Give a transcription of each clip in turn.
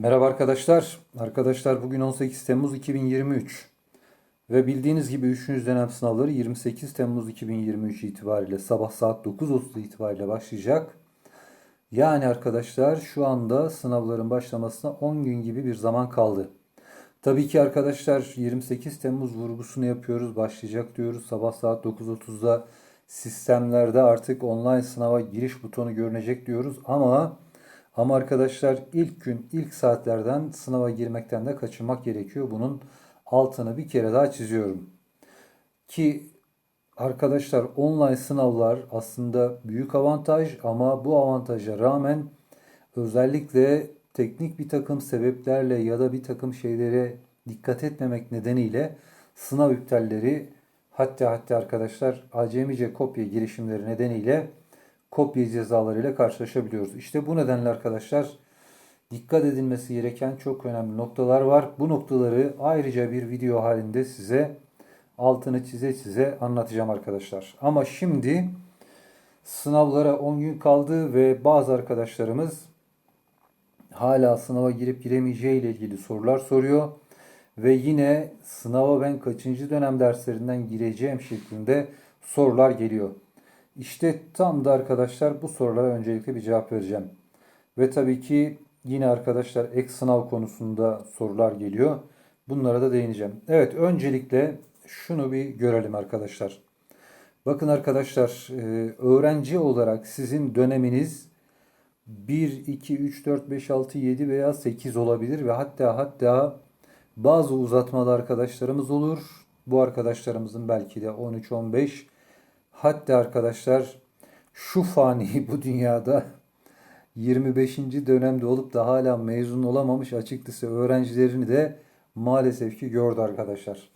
Merhaba arkadaşlar. Arkadaşlar bugün 18 Temmuz 2023 ve bildiğiniz gibi 3. dönem sınavları 28 Temmuz 2023 itibariyle sabah saat 9.30 itibariyle başlayacak. Yani arkadaşlar şu anda sınavların başlamasına 10 gün gibi bir zaman kaldı. Tabii ki arkadaşlar 28 Temmuz vurgusunu yapıyoruz, başlayacak diyoruz. Sabah saat 9.30'da sistemlerde artık online sınava giriş butonu görünecek diyoruz ama ama arkadaşlar ilk gün, ilk saatlerden sınava girmekten de kaçınmak gerekiyor. Bunun altını bir kere daha çiziyorum. Ki arkadaşlar online sınavlar aslında büyük avantaj ama bu avantaja rağmen özellikle teknik bir takım sebeplerle ya da bir takım şeylere dikkat etmemek nedeniyle sınav iptalleri hatta hatta arkadaşlar acemice kopya girişimleri nedeniyle kopya cezalarıyla karşılaşabiliyoruz. İşte bu nedenle arkadaşlar dikkat edilmesi gereken çok önemli noktalar var. Bu noktaları ayrıca bir video halinde size altını çize çize anlatacağım arkadaşlar. Ama şimdi sınavlara 10 gün kaldı ve bazı arkadaşlarımız hala sınava girip giremeyeceği ile ilgili sorular soruyor. Ve yine sınava ben kaçıncı dönem derslerinden gireceğim şeklinde sorular geliyor. İşte tam da arkadaşlar bu sorulara öncelikle bir cevap vereceğim. Ve tabii ki yine arkadaşlar ek sınav konusunda sorular geliyor. Bunlara da değineceğim. Evet öncelikle şunu bir görelim arkadaşlar. Bakın arkadaşlar e, öğrenci olarak sizin döneminiz 1, 2, 3, 4, 5, 6, 7 veya 8 olabilir ve hatta hatta bazı uzatmalı arkadaşlarımız olur. Bu arkadaşlarımızın belki de 13, 15 Hatta arkadaşlar şu fani bu dünyada 25. dönemde olup da hala mezun olamamış açıkçası öğrencilerini de maalesef ki gördü arkadaşlar.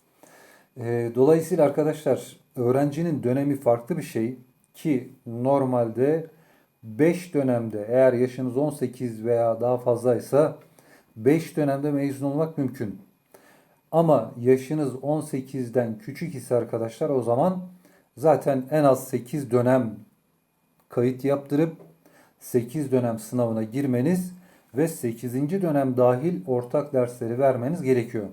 Ee, dolayısıyla arkadaşlar öğrencinin dönemi farklı bir şey ki normalde 5 dönemde eğer yaşınız 18 veya daha fazlaysa 5 dönemde mezun olmak mümkün. Ama yaşınız 18'den küçük ise arkadaşlar o zaman zaten en az 8 dönem kayıt yaptırıp 8 dönem sınavına girmeniz ve 8. dönem dahil ortak dersleri vermeniz gerekiyor.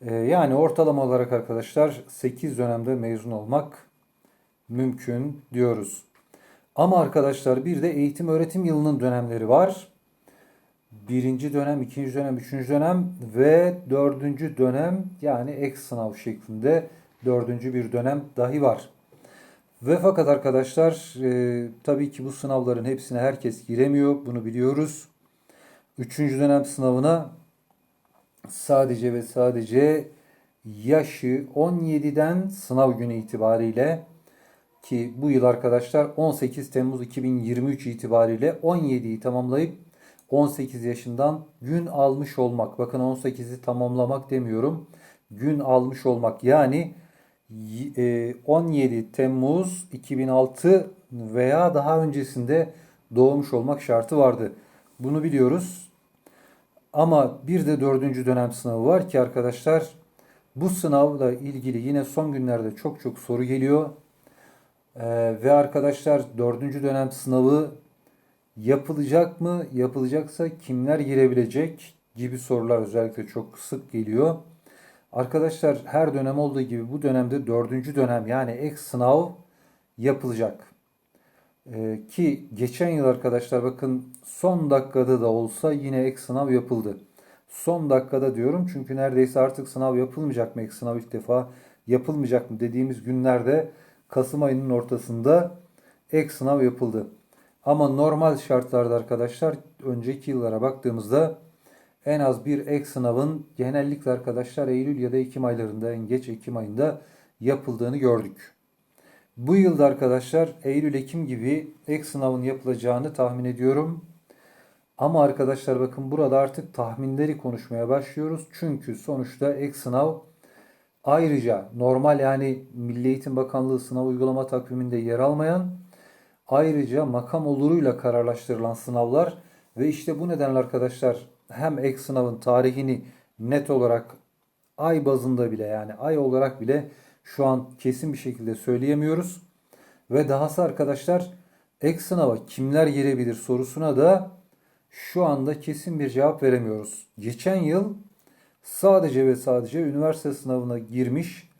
Ee, yani ortalama olarak arkadaşlar 8 dönemde mezun olmak mümkün diyoruz. Ama arkadaşlar bir de eğitim öğretim yılının dönemleri var. Birinci dönem, ikinci dönem, üçüncü dönem ve dördüncü dönem yani ek sınav şeklinde dördüncü bir dönem dahi var. Ve fakat arkadaşlar e, tabii ki bu sınavların hepsine herkes giremiyor. Bunu biliyoruz. Üçüncü dönem sınavına sadece ve sadece yaşı 17'den sınav günü itibariyle ki bu yıl arkadaşlar 18 Temmuz 2023 itibariyle 17'yi tamamlayıp 18 yaşından gün almış olmak. Bakın 18'i tamamlamak demiyorum. Gün almış olmak. Yani 17 e, Temmuz 2006 veya daha öncesinde doğmuş olmak şartı vardı. Bunu biliyoruz. Ama bir de dördüncü dönem sınavı var ki arkadaşlar bu sınavla ilgili yine son günlerde çok çok soru geliyor. Ee, ve arkadaşlar dördüncü dönem sınavı yapılacak mı? Yapılacaksa kimler girebilecek gibi sorular özellikle çok sık geliyor. Arkadaşlar her dönem olduğu gibi bu dönemde dördüncü dönem yani ek sınav yapılacak. Ee, ki geçen yıl arkadaşlar bakın son dakikada da olsa yine ek sınav yapıldı. Son dakikada diyorum çünkü neredeyse artık sınav yapılmayacak mı? Ek sınav ilk defa yapılmayacak mı dediğimiz günlerde Kasım ayının ortasında ek sınav yapıldı. Ama normal şartlarda arkadaşlar önceki yıllara baktığımızda en az bir ek sınavın genellikle arkadaşlar Eylül ya da Ekim aylarında en geç Ekim ayında yapıldığını gördük. Bu yılda arkadaşlar Eylül-Ekim gibi ek sınavın yapılacağını tahmin ediyorum. Ama arkadaşlar bakın burada artık tahminleri konuşmaya başlıyoruz. Çünkü sonuçta ek sınav ayrıca normal yani Milli Eğitim Bakanlığı sınav uygulama takviminde yer almayan ayrıca makam oluruyla kararlaştırılan sınavlar ve işte bu nedenle arkadaşlar hem ek sınavın tarihini net olarak ay bazında bile yani ay olarak bile şu an kesin bir şekilde söyleyemiyoruz. Ve dahası arkadaşlar ek sınava kimler girebilir sorusuna da şu anda kesin bir cevap veremiyoruz. Geçen yıl sadece ve sadece üniversite sınavına girmiş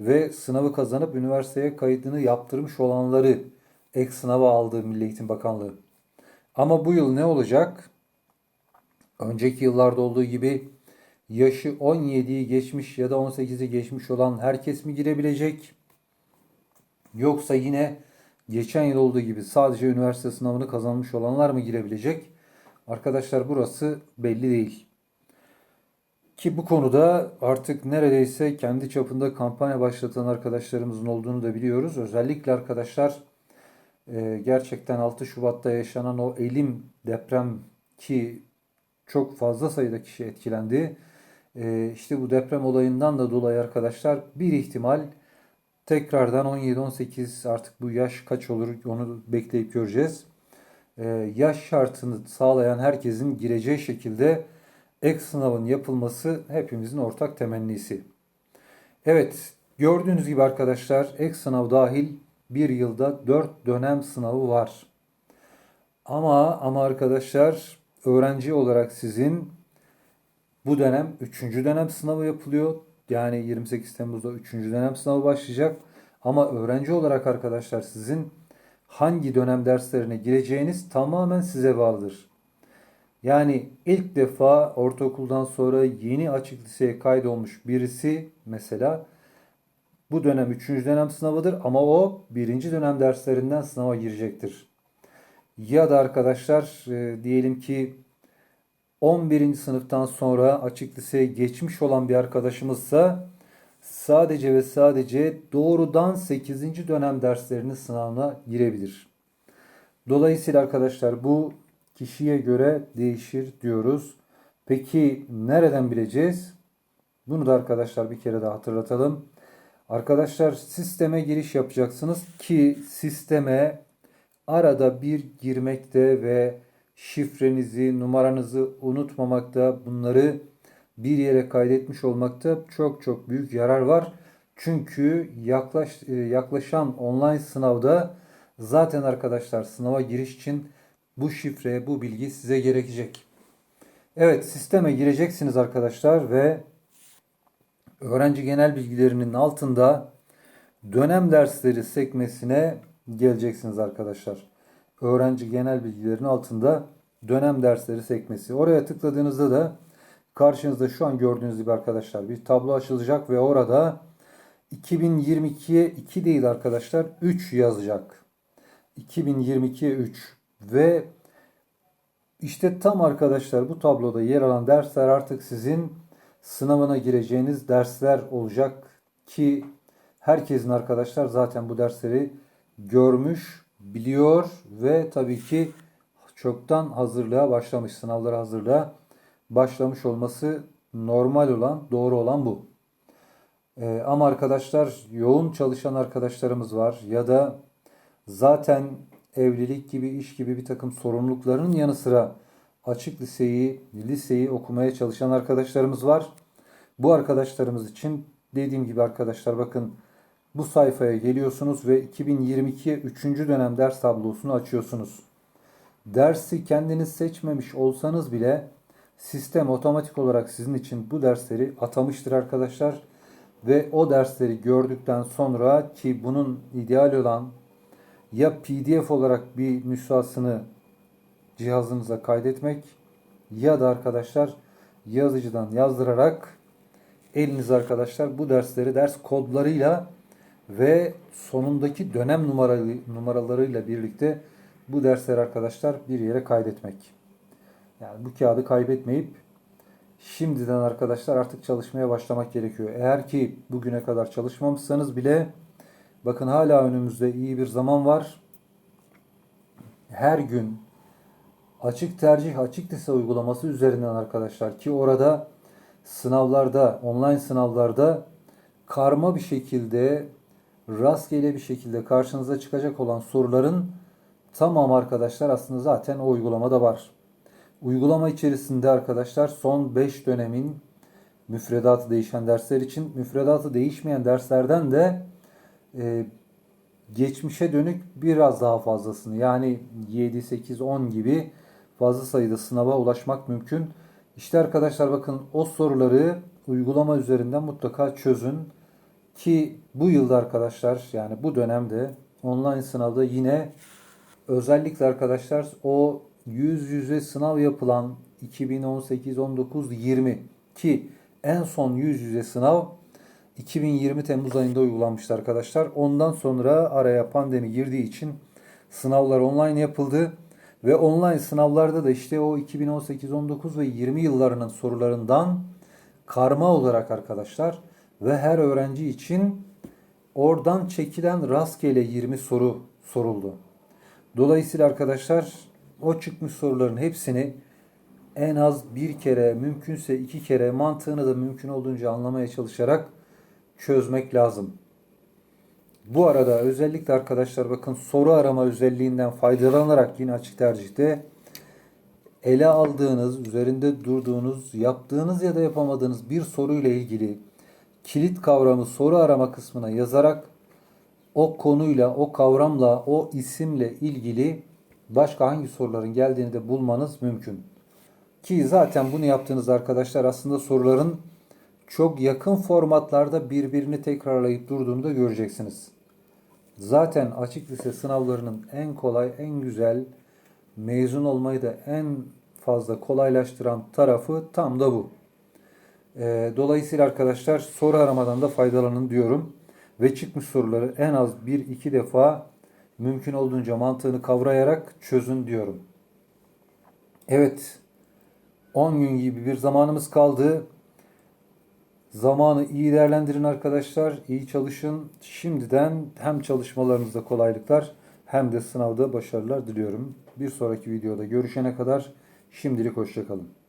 ve sınavı kazanıp üniversiteye kaydını yaptırmış olanları ek sınava aldı Milli Eğitim Bakanlığı. Ama bu yıl ne olacak? Önceki yıllarda olduğu gibi yaşı 17'yi geçmiş ya da 18'i geçmiş olan herkes mi girebilecek? Yoksa yine geçen yıl olduğu gibi sadece üniversite sınavını kazanmış olanlar mı girebilecek? Arkadaşlar burası belli değil. Ki bu konuda artık neredeyse kendi çapında kampanya başlatan arkadaşlarımızın olduğunu da biliyoruz. Özellikle arkadaşlar e, gerçekten 6 Şubat'ta yaşanan o elim deprem ki çok fazla sayıda kişi etkilendi. E, işte bu deprem olayından da dolayı arkadaşlar bir ihtimal tekrardan 17-18 artık bu yaş kaç olur onu bekleyip göreceğiz. E, yaş şartını sağlayan herkesin gireceği şekilde ek sınavın yapılması hepimizin ortak temennisi. Evet, gördüğünüz gibi arkadaşlar ek sınav dahil bir yılda 4 dönem sınavı var. Ama ama arkadaşlar öğrenci olarak sizin bu dönem 3. dönem sınavı yapılıyor. Yani 28 Temmuz'da 3. dönem sınavı başlayacak. Ama öğrenci olarak arkadaşlar sizin hangi dönem derslerine gireceğiniz tamamen size bağlıdır. Yani ilk defa ortaokuldan sonra yeni açık liseye kaydolmuş birisi mesela bu dönem 3. dönem sınavıdır ama o 1. dönem derslerinden sınava girecektir. Ya da arkadaşlar e, diyelim ki 11. sınıftan sonra açık liseye geçmiş olan bir arkadaşımızsa sadece ve sadece doğrudan 8. dönem derslerinin sınavına girebilir. Dolayısıyla arkadaşlar bu kişiye göre değişir diyoruz. Peki nereden bileceğiz? Bunu da arkadaşlar bir kere daha hatırlatalım. Arkadaşlar sisteme giriş yapacaksınız ki sisteme arada bir girmekte ve şifrenizi, numaranızı unutmamakta, bunları bir yere kaydetmiş olmakta çok çok büyük yarar var. Çünkü yaklaş, e, yaklaşan online sınavda zaten arkadaşlar sınava giriş için bu şifre, bu bilgi size gerekecek. Evet, sisteme gireceksiniz arkadaşlar ve öğrenci genel bilgilerinin altında dönem dersleri sekmesine geleceksiniz arkadaşlar. Öğrenci genel bilgilerinin altında dönem dersleri sekmesi. Oraya tıkladığınızda da karşınızda şu an gördüğünüz gibi arkadaşlar bir tablo açılacak ve orada 2022'ye 2 değil arkadaşlar 3 yazacak. 2022'ye 3 ve işte tam arkadaşlar bu tabloda yer alan dersler artık sizin sınavına gireceğiniz dersler olacak ki herkesin arkadaşlar zaten bu dersleri görmüş, biliyor ve tabii ki çoktan hazırlığa başlamış, sınavlara hazırlığa başlamış olması normal olan, doğru olan bu. Ee, ama arkadaşlar yoğun çalışan arkadaşlarımız var ya da zaten evlilik gibi, iş gibi bir takım sorumlulukların yanı sıra açık liseyi, liseyi okumaya çalışan arkadaşlarımız var. Bu arkadaşlarımız için dediğim gibi arkadaşlar bakın bu sayfaya geliyorsunuz ve 2022 3. dönem ders tablosunu açıyorsunuz. Dersi kendiniz seçmemiş olsanız bile sistem otomatik olarak sizin için bu dersleri atamıştır arkadaşlar. Ve o dersleri gördükten sonra ki bunun ideal olan ya PDF olarak bir nüshasını cihazınıza kaydetmek ya da arkadaşlar yazıcıdan yazdırarak eliniz arkadaşlar bu dersleri ders kodlarıyla ve sonundaki dönem numaralı, numaralarıyla birlikte bu dersleri arkadaşlar bir yere kaydetmek. Yani bu kağıdı kaybetmeyip şimdiden arkadaşlar artık çalışmaya başlamak gerekiyor. Eğer ki bugüne kadar çalışmamışsanız bile Bakın hala önümüzde iyi bir zaman var. Her gün açık tercih, açık lise uygulaması üzerinden arkadaşlar ki orada sınavlarda, online sınavlarda karma bir şekilde rastgele bir şekilde karşınıza çıkacak olan soruların tamam arkadaşlar aslında zaten o uygulamada var. Uygulama içerisinde arkadaşlar son 5 dönemin müfredatı değişen dersler için müfredatı değişmeyen derslerden de e, geçmişe dönük biraz daha fazlasını yani 7, 8, 10 gibi fazla sayıda sınava ulaşmak mümkün. İşte arkadaşlar bakın o soruları uygulama üzerinden mutlaka çözün. Ki bu yılda arkadaşlar yani bu dönemde online sınavda yine özellikle arkadaşlar o yüz yüze sınav yapılan 2018, 19, 20 ki en son yüz yüze sınav 2020 Temmuz ayında uygulanmıştı arkadaşlar. Ondan sonra araya pandemi girdiği için sınavlar online yapıldı. Ve online sınavlarda da işte o 2018, 19 ve 20 yıllarının sorularından karma olarak arkadaşlar ve her öğrenci için oradan çekilen rastgele 20 soru soruldu. Dolayısıyla arkadaşlar o çıkmış soruların hepsini en az bir kere mümkünse iki kere mantığını da mümkün olduğunca anlamaya çalışarak çözmek lazım. Bu arada özellikle arkadaşlar bakın soru arama özelliğinden faydalanarak yine açık tercihte ele aldığınız, üzerinde durduğunuz, yaptığınız ya da yapamadığınız bir soruyla ilgili kilit kavramı soru arama kısmına yazarak o konuyla, o kavramla, o isimle ilgili başka hangi soruların geldiğini de bulmanız mümkün. Ki zaten bunu yaptığınız arkadaşlar aslında soruların çok yakın formatlarda birbirini tekrarlayıp durduğunu da göreceksiniz. Zaten açık lise sınavlarının en kolay, en güzel, mezun olmayı da en fazla kolaylaştıran tarafı tam da bu. Ee, dolayısıyla arkadaşlar soru aramadan da faydalanın diyorum. Ve çıkmış soruları en az bir iki defa mümkün olduğunca mantığını kavrayarak çözün diyorum. Evet, 10 gün gibi bir zamanımız kaldı. Zamanı iyi değerlendirin arkadaşlar. iyi çalışın. Şimdiden hem çalışmalarınızda kolaylıklar hem de sınavda başarılar diliyorum. Bir sonraki videoda görüşene kadar şimdilik hoşçakalın.